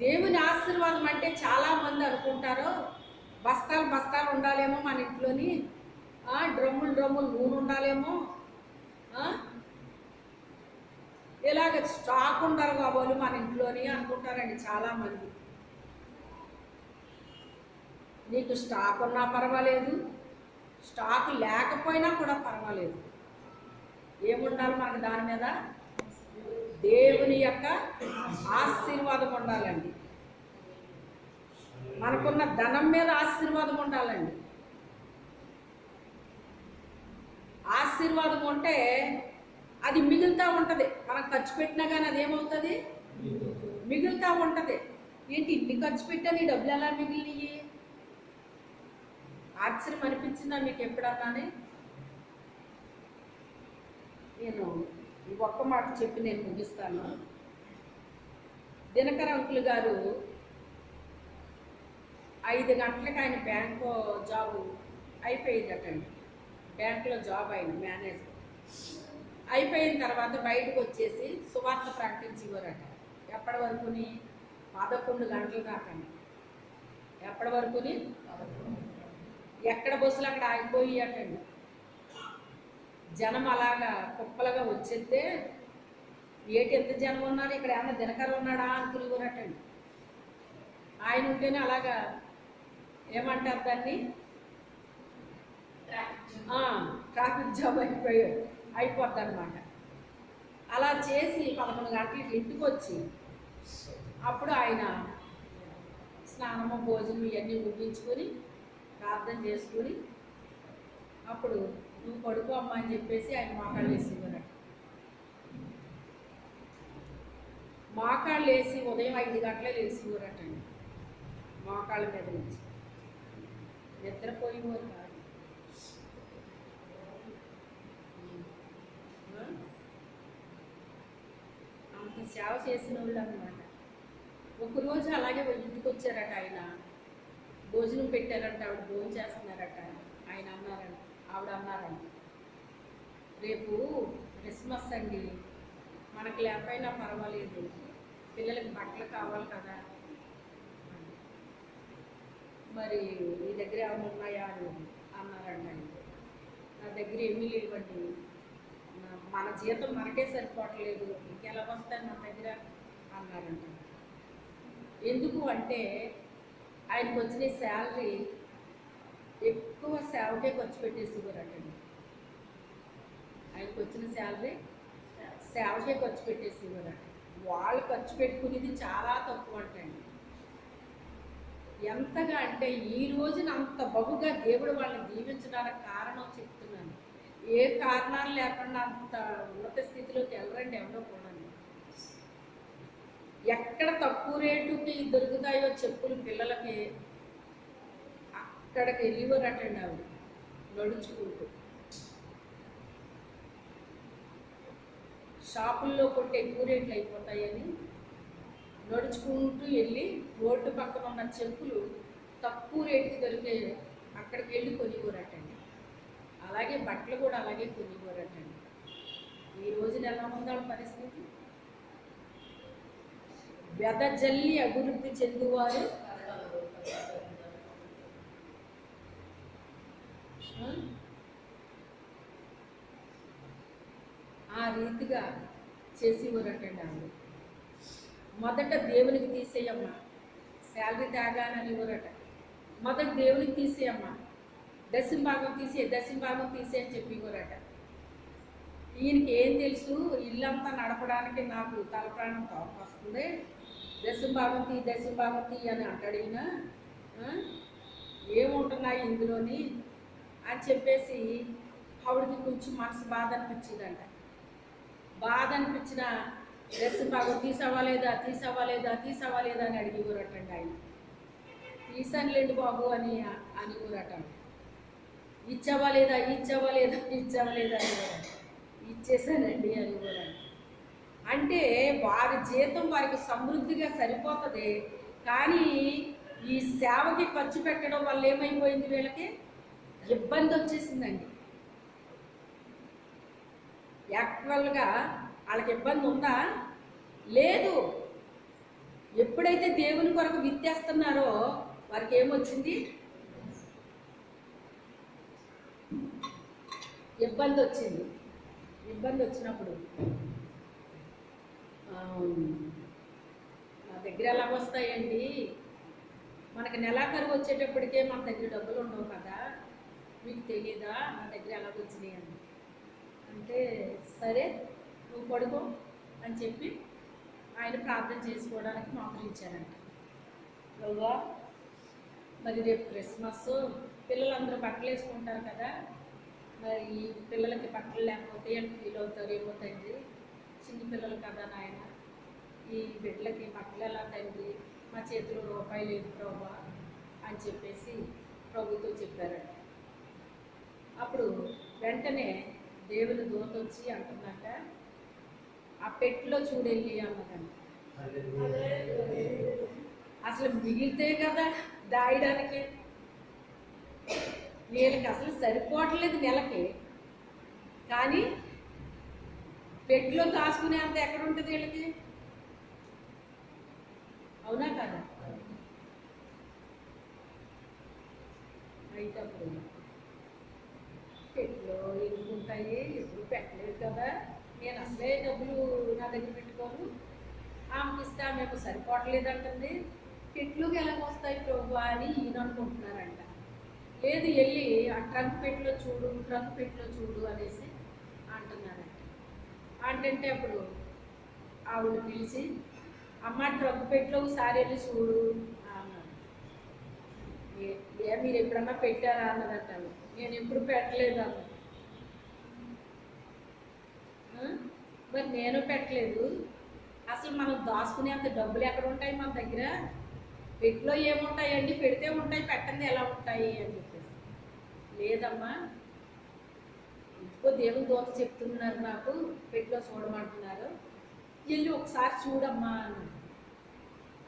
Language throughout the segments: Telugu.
దేవుని ఆశీర్వాదం అంటే చాలామంది అనుకుంటారు బస్తాలు బస్తాలు ఉండాలేమో మన ఇంట్లోని డ్రమ్ములు డ్రమ్ములు నూనె ఉండాలేమో ఇలాగ స్టాక్ ఉండాలి కాబోలు మన ఇంట్లోని అనుకుంటారండి చాలామంది నీకు స్టాక్ ఉన్నా పర్వాలేదు స్టాక్ లేకపోయినా కూడా పర్వాలేదు. ఏముండాలి మనకు దాని మీద? దేవుని యొక్క ఆశీర్వాదం ఉండాలండి. మనకున్న ధనం మీద ఆశీర్వాదం ఉండాలండి. ఆశీర్వాదం ఉంటే అది మిగులుతూ ఉంటుంది. మనం ఖర్చు పెట్టినా కానీ అది ఏమవుతుంది? మిగులుతూ ఉంటుంది. ఏంటి ఇన్ని ఖర్చు పెట్టా నీ డబ్బులు ఎలా మిగిలినవి ఆశ్చర్యం అనిపించిందా మీకు ఎప్పుడన్నానే? నేను ఈ ఒక్క మాట చెప్పి నేను ముగిస్తాను. దినకర అంకుల్ గారు ఐదు గంటలకు ఆయన బ్యాంకు జాబ్ అయిపోయిందటండి. బ్యాంకులో జాబ్ అయింది మేనేజర్. అయిపోయిన తర్వాత బయటకు వచ్చేసి సువార్త ప్రకటించేవారట. ఎప్పటి వరకుని? పదకొండు గంటలు దాకండి ఎప్పటి వరకుని? ఎక్కడ బస్సులు అక్కడ ఆగిపోయి అటండి జనం అలాగా కుప్పలుగా వచ్చేస్తే ఏటి ఎంత జనం ఉన్నారు? ఇక్కడ ఏమన్నా దినకర ఉన్నాడా? అనుకునేవారటండి ఆయన ఉంటేనే అలాగా ఏమంటారు దాన్ని? ట్రాఫిక్ జామ్ అయిపోయి అయిపోద్ది అనమాట అలా చేసి పదకొండు గంటలకి ఇంటికి వచ్చి అప్పుడు ఆయన స్నానము భోజనం ఇవన్నీ ముగించుకొని ప్రార్థన చేసుకుని అప్పుడు నువ్వు పడుకో అమ్మా అని చెప్పేసి ఆయన మోకాళ్ళు వేసేవారట మోకాళ్ళు వేసి ఉదయం ఐదు గంటలే లేచేవారటండి మోకాళ్ళ మీద నుంచి. నిద్రపోయేవారు కాదు అంత సేవ చేసిన వాళ్ళు అనమాట ఒకరోజు అలాగే ఇంటికి వచ్చారట ఆయన. భోజనం పెట్టారంట ఆవిడ భోజనం చేస్తున్నారట. ఆయన ఆవిడ అన్నారంట రేపు క్రిస్మస్ అండి. మనకి లేకపోయినా పర్వాలేదు. పిల్లలకి బట్టలు కావాలి కదా. మరి మీ దగ్గర ఏమైనా ఉన్నాయా అని అన్నారంట నా దగ్గర ఏమీ లేవండి. మన జీతం మనకే సరిపోవట్లేదు. ఇంకెలా వస్తాయి నా దగ్గర? అన్నారంట ఎందుకు అంటే ఆయనకు వచ్చిన శాలరీ ఎక్కువ సేవకే ఖర్చు పెట్టేసేవారటండి ఆయనకు వచ్చిన శాలరీ సేవకే ఖర్చు పెట్టేసేవారట వాళ్ళు ఖర్చు పెట్టుకునేది చాలా తక్కువ అంటండి ఎంతగా అంటే ఈ రోజున అంత బహుగా దేవుడు వాళ్ళని దీవించడానికి కారణం చెప్తున్నాను. ఏ కారణాలు లేకుండా అంత ఉన్నత స్థితిలోకి వెళ్ళరండి ఎవరో కూడా ఎక్కడ తక్కువ రేటుకి దొరుకుతాయో చెప్పులు పిల్లలకి అక్కడికి వెళ్ళివరటండి ఆవిడ నడుచుకుంటూ. షాపుల్లో కొట్టే ఎక్కువ రేట్లు అయిపోతాయని నడుచుకుంటూ వెళ్ళి రోడ్డు పక్కన ఉన్న చెప్పులు తక్కువ రేటుకి దొరికే అక్కడికి వెళ్ళి కొనిగోరటండి అలాగే బట్టలు కూడా అలాగే కొనిగోరటండి ఈ రోజున ఎలా ఉందా పరిస్థితి? వెదజల్లి అభివృద్ధి చెందువారు ఆ? ఆ చేసేవారటండి ఆవిడ. మొదట దేవునికి తీసేయమ్మా. శాలరీ తేగానని ఇవ్వరట మొదట దేవునికి తీసేయమ్మా. దశం భాగం తీసే దశం భాగం తీసే అని చెప్పి ఇవ్వరట ఈయనకి ఏం తెలుసు? ఇల్లంతా నడపడానికి నాకు తలప్రాణం వస్తుంది దశం భాగం తీ దశం భాగం తీ అని అంటాడు ఈయన. ఏముంటున్నాయి ఇందులోని? అని చెప్పేసి ఆవిడకి కొంచెం మనసు బాధ అనిపించిందంట. బాధ అనిపించిన డ్రెస్ బాగా తీసవ్వలేదా తీసవ్వలేదా తీసవ్వలేదా అని అడిగి కూరటండి ఆయన తీసానులేండి బాబు అని అని ఊరట ఇచ్చావా లేదా? ఇచ్చావా లేదా? ఇచ్చావా లేదా? అని ఇచ్చేసానండి అని కూడా అంటే వారి జీతం వారికి సమృద్ధిగా సరిపోతుంది కానీ ఈ సేవకి ఖర్చు పెట్టడం వల్ల ఏమైపోయింది వీళ్ళకి? ఇబ్బంది వచ్చేసిందండి యాక్చువల్గా వాళ్ళకి ఇబ్బంది ఉందా? లేదు. ఎప్పుడైతే దేవుని కొరకు విత్తేస్తున్నారో వారికి ఏమొచ్చింది? ఇబ్బంది వచ్చింది. ఇబ్బంది వచ్చినప్పుడు. మా నా దగ్గర ఎలా వస్తాయండి? మనకి నెలాఖరు వచ్చేటప్పటికే మన దగ్గర డబ్బులు ఉండవు కదా? మీకు తెలియదా నా దగ్గర ఎలా వచ్చినాయి అని? అంటే సరే నువ్వు పడుకో అని చెప్పి ఆయన ప్రార్థన చేసుకోవడానికి మామూలు ఇచ్చారంట. ప్రభా మరి రేపు క్రిస్మస్ పిల్లలందరూ బట్టలు వేసుకుంటారు కదా మరి ఈ పిల్లలకి బట్టలు లేకపోతే అని ఫీల్ అవుతారు ఏమో తండ్రి చిన్న పిల్లలు కదా నాయన ఈ బిడ్డలకి బట్టలు ఎలా తండ్రి మా చేతిలో రూపాయి లేదు ప్రభా అని చెప్పేసి ప్రభుతో చెప్పారంట. అప్పుడు వెంటనే దేవుని దూత వచ్చి అంటుందంట ఆ పెట్టులో చూడెళ్ళి అన్నదంట. అసలు మిగిలితే కదా దాయడానికి. వీళ్ళకి అసలు సరిపోవట్లేదు నెలకి. కానీ పెట్టులో దాచుకునే అంత ఎక్కడ ఉంటుంది వీళ్ళకి? అవునా కదా? అయితే అప్పుడు పెట్టులో ఎందుకుంటాయి ఎప్పుడు పెట్టలేదు కదా? నేను అసలే డబ్బులు నా దగ్గర పెట్టుకోను. ఆమెకి ఇస్తే ఆమెకు సరిపోవట్లేదంటుంది. పెట్లుకి ఎలా వస్తాయి ప్రభు అని ఈయన అనుకుంటున్నారంట. లేదు వెళ్ళి ఆ ట్రంక్ పెట్లో చూడు ట్రంక్ పెట్లో చూడు అనేసి అంటున్నారంట. అంటే అప్పుడు ఆవిడ పిలిచి అమ్మ ట్రంక్ పెట్లో ఒకసారి వెళ్ళి చూడు ఏ మీరు ఎప్పుడన్నా పెట్టారా? అన్నదంటాను నేను ఎప్పుడు పెట్టలేదు అన్న మరి నేను పెట్టలేదు. అసలు మనం దాచుకునే అంత డబ్బులు ఎక్కడ ఉంటాయి మన దగ్గర? పెట్టులో ఏముంటాయండి? పెడితే ఉంటాయి పెట్టండి ఎలా ఉంటాయి అని చెప్పేసి. లేదమ్మా. ఇంకో దేవుని దోత చెప్తున్నారు నాకు పెట్టులో చూడమంటున్నారు. వెళ్ళి ఒకసారి చూడమ్మా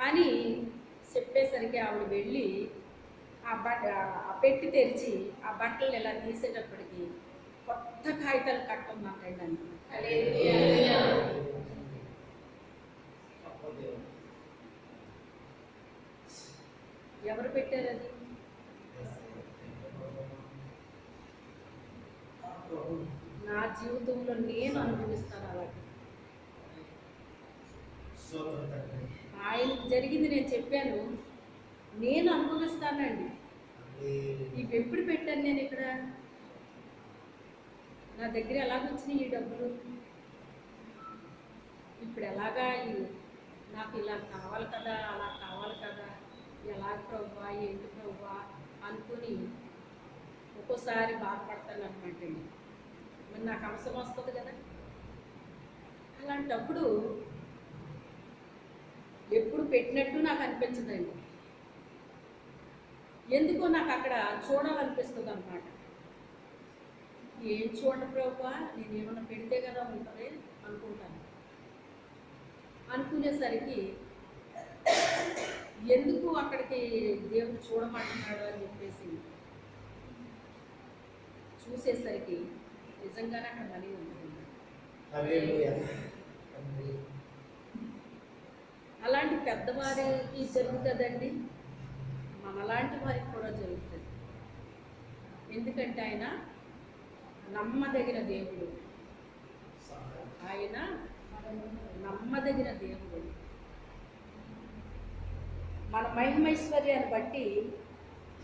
అని. చెప్పేసరికి ఆవిడ వెళ్ళి ఆ బట్ట ఆ పెట్టి తెరిచి ఆ బట్టలు ఇలా తీసేటప్పటికి కొత్త కాగితాలు కట్టమంటండి అని ఎవరు పెట్టారు అది? నా జీవితంలో నేను అనుభవిస్తాను అలాగే. ఆయనకు జరిగింది నేను చెప్పాను. నేను అనుభవిస్తానండి. ఇవి ఎప్పుడు పెట్టాను నేను ఇక్కడ? నా దగ్గర ఎలాగొచ్చినాయి ఈ డబ్బులు? ఇప్పుడు ఎలాగా నాకు ఇలా కావాలి కదా అలా కావాలి కదా ఎలా ప్రవ్వా ఏంటి ప్రవ్వా అనుకుని ఒక్కోసారి బాధపడతాను అనమాట మరి నాకు అవసరం వస్తుంది కదా. అలాంటప్పుడు ఎప్పుడు పెట్టినట్టు నాకు అనిపించదండి. ఎందుకో నాకు అక్కడ చూడాలనిపిస్తుంది అనమాట ఏం చూడండి ప్రభా? నేను ఏమన్నా పెడితే కదా ఉంటుంది అనుకుంటాను. అనుకునేసరికి ఎందుకు అక్కడికి దేవుడు చూడమంటున్నాడు అని చెప్పేసి చూసేసరికి నిజంగానే అక్కడ మనీ ఉంటుంది అలాంటి పెద్దవారికి జరుగుతుందండి. మనలాంటి వారికి కూడా జరుగుతుంది. ఎందుకంటే ఆయన నమ్మదగిన దేవుడు. ఆయన నమ్మదగిన దేవుడు. మన మహిమైశ్వర్యాన్ని బట్టి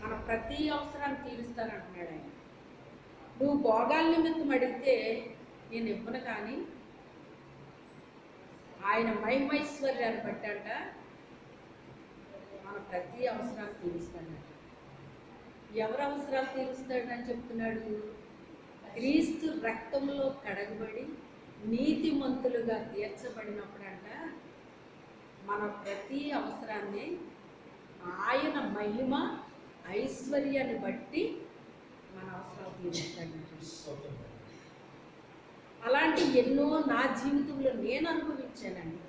మన ప్రతి అవసరాన్ని తీరుస్తానంటున్నాడు ఆయన. నువ్వు భోగాల నిమిత్తం అడిగితే నేను ఇవ్వను కానీ ఆయన మహిమైశ్వర్యాన్ని బట్టి అంట మన ప్రతి అవసరాన్ని తీరుస్తాడట. ఎవరు అవసరాలు తీరుస్తాడని చెప్తున్నాడు? క్రీస్తు రక్తంలో కడగబడి నీతిమంతులుగా తీర్చబడినప్పుడంట మన ప్రతి అవసరాన్ని ఆయన మహిమ ఐశ్వర్యాన్ని బట్టి మన అవసరాలు తీరుస్తాడంట అలాంటి ఎన్నో నా జీవితంలో నేను అనుభవించానండి.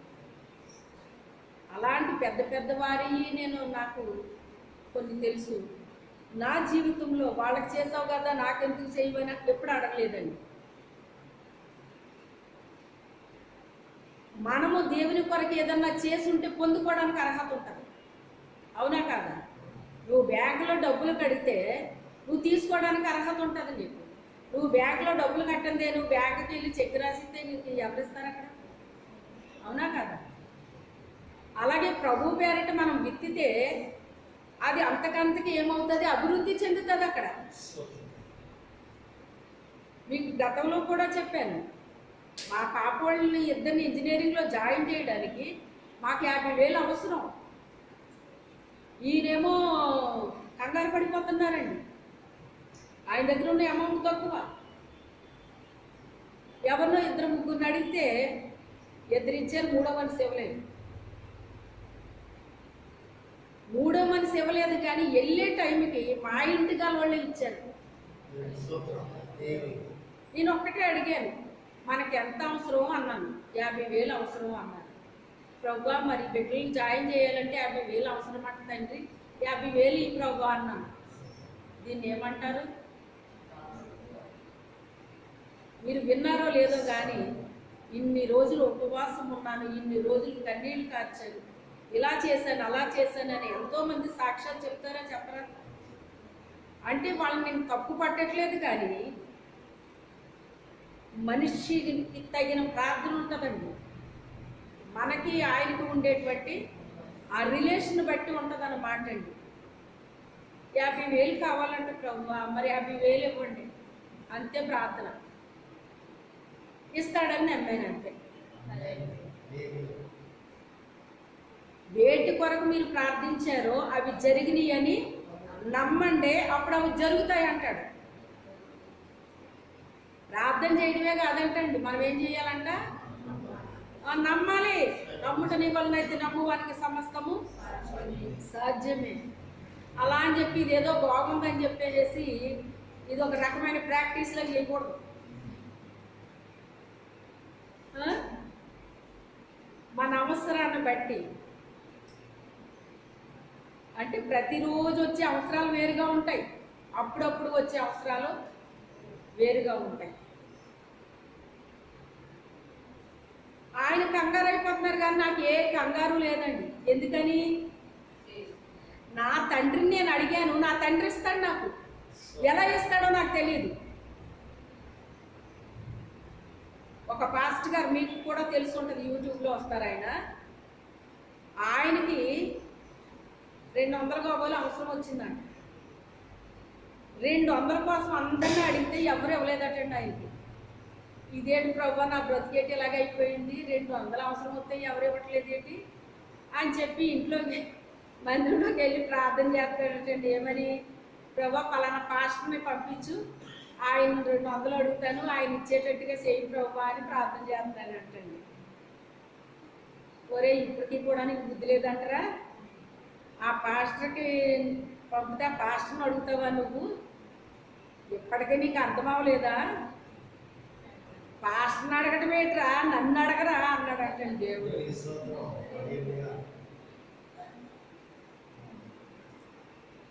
అలాంటి పెద్ద పెద్ద వారి నేను నాకు కొన్ని తెలుసు. నా జీవితంలో వాళ్ళకి చేసావు కదా నాకెందుకు చేయమని ఎప్పుడు అడగలేదండి. మనము దేవుని కొరకు ఏదన్నా చేసి ఉంటే పొందుకోవడానికి అర్హత ఉంటుంది. అవునా కాదా? నువ్వు బ్యాంకులో డబ్బులు కడితే నువ్వు తీసుకోవడానికి అర్హత ఉంటుంది నీకు. నువ్వు బ్యాంకులో డబ్బులు కట్టందే నువ్వు బ్యాంకుకి వెళ్ళి చెక్ రాసిస్తే నీకు ఎవరిస్తారు అక్కడ? అవునా కాదా? అలాగే ప్రభు పేరిట మనం విత్తితే అది అంతకంతకి ఏమవుతుంది? అభివృద్ధి చెందుతుంది అక్కడ. మీకు గతంలో కూడా చెప్పాను. మా పాప వాళ్ళని ఇద్దరిని ఇంజనీరింగ్లో జాయిన్ చేయడానికి మాకు యాభై వేలు అవసరం. ఈయనేమో కంగారు పడిపోతున్నారండి. ఆయన దగ్గర ఉన్న అమౌంట్ తక్కువ. ఎవరినో ఇద్దరు ముగ్గురిని అడిగితే ఇద్దరు ఇచ్చారు మూడో వన్స్ ఇవ్వలేదు. మూడో మనిషి ఇవ్వలేదు కానీ వెళ్ళే టైంకి మా ఇంటి గల వాళ్ళే ఇచ్చారు. నేను ఒక్కటే అడిగాను మనకి ఎంత అవసరం అన్నాను యాభై వేలు అవసరం అన్నాను. ప్రభా మరి బిడ్డలను జాయిన్ చేయాలంటే యాభై వేలు అవసరం అంటుందండి యాభై వేలు ఈ ప్రభా అన్నాను. దీన్ని ఏమంటారు? మీరు విన్నారో లేదో కానీ ఇన్ని రోజులు ఉపవాసం ఉన్నాను ఇన్ని రోజులు కన్నీళ్ళు కార్చాను ఇలా చేశాను అలా చేశాను అని ఎంతోమంది సాక్ష్యాలు చెప్తారా చెప్పరా? అంటే వాళ్ళని నేను తప్పు పట్టట్లేదు కానీ మనిషికి తగిన ప్రార్థన ఉంటుందండి. మనకి ఆయనకి ఉండేటువంటి ఆ రిలేషన్ బట్టి ఉంటుంది అన్నమాట అండి. యాభై వేలు కావాలంటే ప్రభు మరి యాభై వేలు ఇవ్వండి. అంతే ప్రార్థన. ఇస్తాడని నమ్మాను అంతే. వేటి కొరకు మీరు ప్రార్థించారో అవి జరిగినాయి అని నమ్మండి అప్పుడు అవి జరుగుతాయి అంటాడు. ప్రార్థన చేయడమే కాదంటండి. మనం ఏం చేయాలంట? నమ్మాలి. నమ్ముట నీ వలన అయితే నమ్మువానికి సమస్తము సాధ్యమే. అలా అని చెప్పి ఇదేదో బాగుందని చెప్పేసి ఇది ఒక రకమైన ప్రాక్టీస్లో చేయకూడదు. మన అవసరాన్ని బట్టి అంటే ప్రతిరోజు వచ్చే అవసరాలు వేరుగా ఉంటాయి. అప్పుడప్పుడు వచ్చే అవసరాలు వేరుగా ఉంటాయి. ఆయన కంగారు అయిపోతున్నారు కానీ నాకు ఏ కంగారు లేదండి. ఎందుకని? నా తండ్రిని నేను అడిగాను. నా తండ్రి ఇస్తాడు నాకు. ఎలా ఇస్తాడో నాకు తెలియదు ఒక పాస్ట్ గారు మీకు కూడా తెలిసి ఉంటుంది యూట్యూబ్లో వస్తారు ఆయన. ఆయనకి రెండు వందల గోపాలు అవసరం వచ్చిందంట. రెండు వందల కోసం అందరినీ అడిగితే ఎవరు ఇవ్వలేదటండి ఆయనకి. ఇదేంటి ప్రభు నా బ్రతికేటి ఇలాగ అయిపోయింది? రెండు వందలు అవసరం వస్తే ఎవరు ఇవ్వట్లేదు ఏంటి? అని చెప్పి ఇంట్లోకి మందిరంలోకి వెళ్ళి ప్రార్థన చేస్తాడటండి. ఏమని ప్రభా పలానా పాస్టర్ని పంపించు. ఆయన రెండు వందలు అడుగుతాను. ఆయన ఇచ్చేటట్టుగా చేయి ప్రభా అని ప్రార్థన చేస్తానంటండి ఒరే ఇప్పటికీ కూడా నీకు బుద్ధి లేదంటారా? ఆ పాస్టర్కి పంపితే ఆ పాస్టర్ని అడుగుతావా నువ్వు? ఇప్పటికీ నీకు అర్థం అవ్వలేదా పాస్టర్ని అడగటం ఏంట్రా? నన్ను అడగరా? అన్నాడటండి దేవుడు.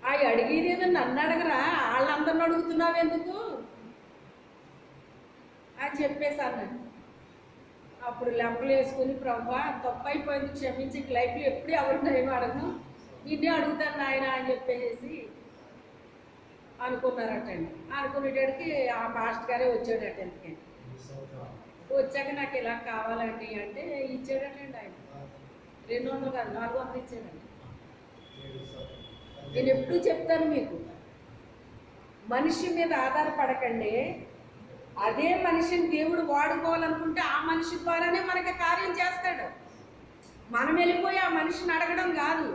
ఆ అడిగేది ఏదో నన్ను అడగరా? వాళ్ళందరిని అడుగుతున్నావు ఎందుకు? అని చెప్పేశాను అప్పుడు లెంపలు వేసుకుని ప్రభా తప్పు అయిపోయింది క్షమించి లైఫ్లో ఎప్పుడు ఎవరిని ఏమో అడగను? నిన్నే అడుగుతాను నాయన అని చెప్పేసి అనుకున్నారటండి అనుకునేటడికి ఆ మాస్టర్ గారే వచ్చాడట ఎందుకండి వచ్చాక నాకు ఇలా కావాలండి అంటే ఇచ్చాడటండి ఆయన. రెండు వందలు కాదు నాలుగు వందలు ఇచ్చాడండి. నేను ఎప్పుడూ చెప్తాను మీకు మనిషి మీద ఆధారపడకండి. అదే మనిషిని దేవుడు వాడుకోవాలనుకుంటే ఆ మనిషి ద్వారానే మనకి కార్యం చేస్తాడు. మనం వెళ్ళిపోయి ఆ మనిషిని అడగడం కాదు.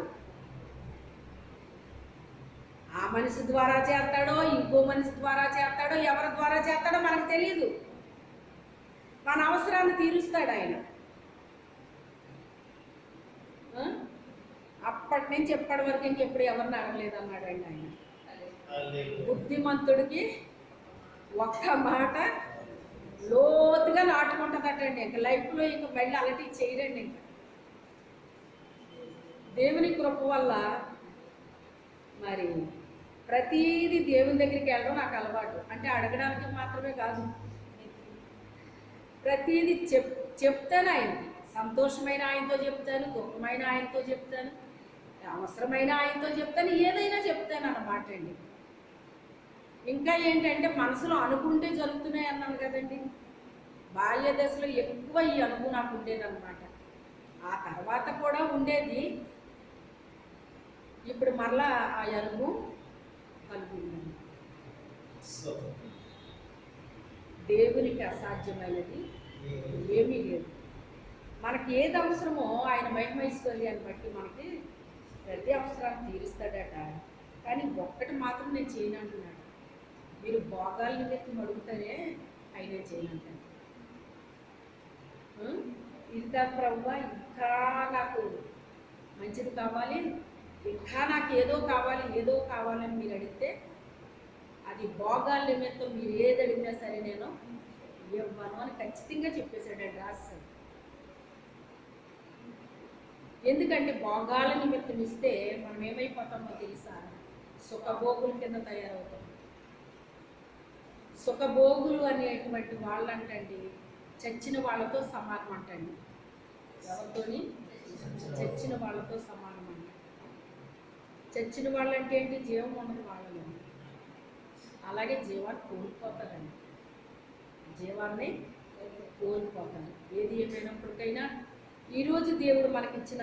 ఆ మనిషి ద్వారా చేస్తాడో ఇంకో మనిషి ద్వారా చేస్తాడో ఎవరి ద్వారా చేస్తాడో మనకు తెలియదు మన అవసరాన్ని తీరుస్తాడు ఆయన? అప్పటి నుంచి ఎప్పటి వరకు ఇంకెప్పుడు ఎవరిని అడగలేదు అన్నాడు అండి ఆయన బుద్ధిమంతుడికి ఒక్క మాట లోతుగా నాటుకుంటుందటండి. ఇంక లైఫ్లో ఇంక మళ్ళీ అలాంటివి చేయరండి ఇంక. దేవుని కృప వల్ల మరి ప్రతీది దేవుని దగ్గరికి వెళ్ళడం నాకు అలవాటు. అంటే అడగడానికి మాత్రమే కాదు. ప్రతీది చెప్ చెప్తాను ఆయనకి. సంతోషమైన ఆయనతో చెప్తాను దుఃఖమైన ఆయనతో చెప్తాను అవసరమైన ఆయనతో చెప్తాను ఏదైనా చెప్తాను అన్నమాట అండి. ఇంకా ఏంటంటే మనసులో అనుకుంటే జరుగుతున్నాయి అన్నాను కదండి. బాల్య దశలో ఎక్కువ ఈ అనుభవం నాకు ఉండేదన్నమాట. ఆ తర్వాత కూడా ఉండేది. ఇప్పుడు మరలా ఆ అనుభవం దేవునికి అసాధ్యమైనది ఏమీ లేదు. మనకి ఏది అవసరమో ఆయన మహిమైశ్వర్యాన్ని బట్టి మనకి ప్రతి అవసరాన్ని తీరుస్తాడట. కానీ ఒక్కటి మాత్రం నేను చేయను అంటున్నాడు. మీరు భోగాల నిమిత్తం అడుగుతారే అయినా చేయనంటాడు? ఇది కాదు ప్రభు ఇంకా నాకు మంచిది కావాలి. ఇంకా నాకు ఏదో కావాలి ఏదో కావాలని మీరు అడిగితే అది భోగాల నిమిత్తం మీరు ఏది అడిగినా సరే నేను ఇవ్వను అని ఖచ్చితంగా చెప్పేశాడండి రాస్ ఎందుకంటే భోగాల నిమిత్తం ఇస్తే మనం ఏమైపోతామో తెలుసా? సుఖభోగుల కింద తయారవుతాం. సుఖభోగులు అనేటువంటి వాళ్ళంటండి చచ్చిన వాళ్ళతో సమానం అంటండి. ఎవరితోని? చచ్చిన వాళ్ళతో సమానం. చచ్చిన వాళ్ళంటే ఏంటి? జీవం ఉండదు వాళ్ళలో. అలాగే జీవాన్ని కోల్పోతారండి. జీవాన్ని కోల్పోతారు. ఏది ఏమైనప్పటికైనా ఈరోజు దేవుడు మనకిచ్చిన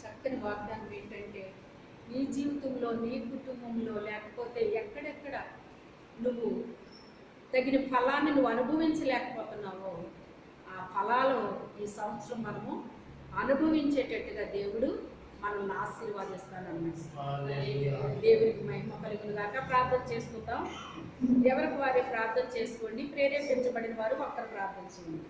చక్కని వాగ్దానం ఏంటంటే నీ జీవితంలో నీ కుటుంబంలో లేకపోతే ఎక్కడెక్కడ నువ్వు తగిన ఫలాన్ని నువ్వు అనుభవించలేకపోతున్నావో ఆ ఫలాలు ఈ సంవత్సరం మనము అనుభవించేటట్టుగా దేవుడు మనల్ని ఆశీర్వాదిస్తానన్నమాట దేవునికి మహిమ కలుగును గాక. ప్రార్థన చేసుకుందాం. ఎవరికి వారి ప్రార్థన చేసుకోండి. ప్రేరేపించబడిన వారు ఒక్కరు ప్రార్థన చేయండి.